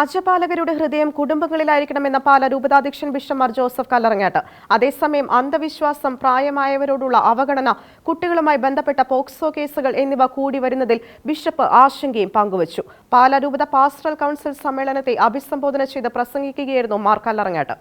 അജപാലകരുടെ ഹൃദയം കുടുംബങ്ങളിലായിരിക്കണമെന്ന പാല രൂപതാധ്യക്ഷൻ മാർ ജോസഫ് കല്ലറങ്ങാട്ട്. അതേസമയം അന്ധവിശ്വാസം പ്രായമായവരോടുള്ള അവഗണന കുട്ടികളുമായി ബന്ധപ്പെട്ട പോക്സോ കേസുകൾ എന്നിവ കൂടി വരുന്നതിൽ ബിഷപ്പ് ആശങ്കയും പങ്കുവച്ചു. പാല രൂപത പാസ്റ്ററൽ കൗൺസിൽ സമ്മേളനത്തെ അഭിസംബോധന ചെയ്ത് പ്രസംഗിക്കുകയായിരുന്നു മാർ കല്ലറങ്ങാട്ട്.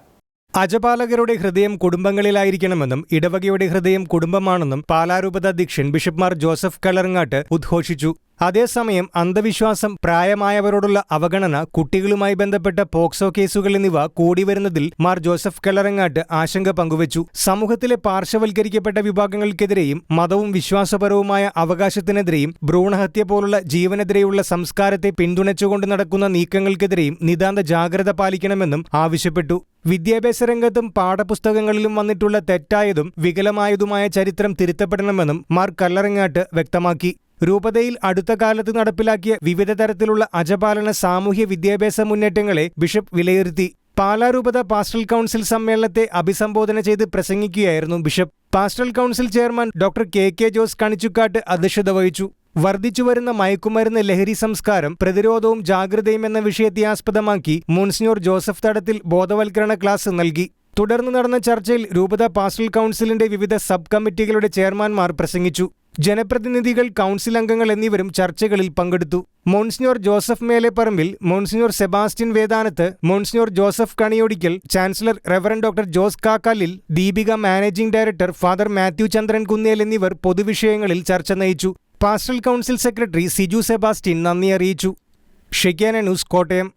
അജപാലകരുടെ ഹൃദയം കുടുംബങ്ങളിലായിരിക്കണമെന്നും ഇടവകയുടെ ഹൃദയം കുടുംബമാണെന്നും പാലാരൂപത അധ്യക്ഷൻ ബിഷപ്പ്മാർ ജോസഫ് കലറങ്ങാട്ട് ഉദ്ഘോഷിച്ചു. അതേസമയം അന്ധവിശ്വാസം പ്രായമായവരോടുള്ള അവഗണന കുട്ടികളുമായി ബന്ധപ്പെട്ട പോക്സോ കേസുകൾ എന്നിവ കൂടി വരുന്നതിൽ മാർ ജോസഫ് കെളറങ്ങാട്ട് ആശങ്ക പങ്കുവച്ചു. സമൂഹത്തിലെ പാർശ്വവൽക്കരിക്കപ്പെട്ട വിഭാഗങ്ങൾക്കെതിരെയും മതവും വിശ്വാസപരവുമായ അവകാശത്തിനെതിരെയും ഭ്രൂണഹത്യ പോലുള്ള ജീവനെതിരെയുള്ള സംസ്കാരത്തെ പിന്തുണച്ചുകൊണ്ട് നടക്കുന്ന നീക്കങ്ങൾക്കെതിരെയും നിതാന്ത ജാഗ്രത പാലിക്കണമെന്നും ആവശ്യപ്പെട്ടു. വിദ്യാഭ്യാസ രംഗത്തും പാഠപുസ്തകങ്ങളിലും വന്നിട്ടുള്ള തെറ്റായതും വികലമായതുമായ ചരിത്രം തിരുത്തപ്പെടണമെന്നും മാർ കല്ലറങ്ങാട്ട് വ്യക്തമാക്കി. രൂപതയിൽ അടുത്ത കാലത്ത് നടപ്പിലാക്കിയ വിവിധ തരത്തിലുള്ള അജപാലന സാമൂഹ്യ വിദ്യാഭ്യാസ മുന്നേറ്റങ്ങളെ ബിഷപ്പ് വിലയിരുത്തി. പാലാ രൂപത പാസ്റ്റൽ കൗൺസിൽ സമ്മേളനത്തെ അഭിസംബോധന ചെയ്ത് പ്രസംഗിക്കുകയായിരുന്നു bishop. Pastoral council chairman doctor K. K. Jose Kanichukkattu അധ്യക്ഷത വഹിച്ചു. വർദ്ധിച്ചുവരുന്ന മയക്കുമരുന്ന് ലഹരി സംസ്കാരം പ്രതിരോധവും ജാഗ്രതയും എന്ന വിഷയത്തെ ആസ്പദമാക്കി മോൺസിനോർ ജോസഫ് തടത്തിൽ ബോധവൽക്കരണ ക്ലാസ് നൽകി. തുടർന്ന് നടന്ന ചർച്ചയിൽ രൂപത പാസ്റ്റൽ കൗൺസിലിന്റെ വിവിധ സബ് കമ്മിറ്റികളുടെ ചെയർമാൻമാർ പ്രസംഗിച്ചു. ജനപ്രതിനിധികൾ കൗൺസിൽ അംഗങ്ങൾ എന്നിവരും ചർച്ചകളിൽ പങ്കെടുത്തു. Monsignor Joseph Meleparambil monsignor Sebastian Vedanath monsignor Joseph Kaniyodikkal chancellor reverend doctor Jose Kakkalil Deepika managing director father Mathew Chandrankunnel എന്നിവർ പൊതുവിഷയങ്ങളിൽ ചർച്ച നയിച്ചു. Pastoral council secretary Siju Sebastian നന്ദി അറിയിച്ചു. ഷെയ്ക്കാന ന്യൂസ് കോട്ടയം.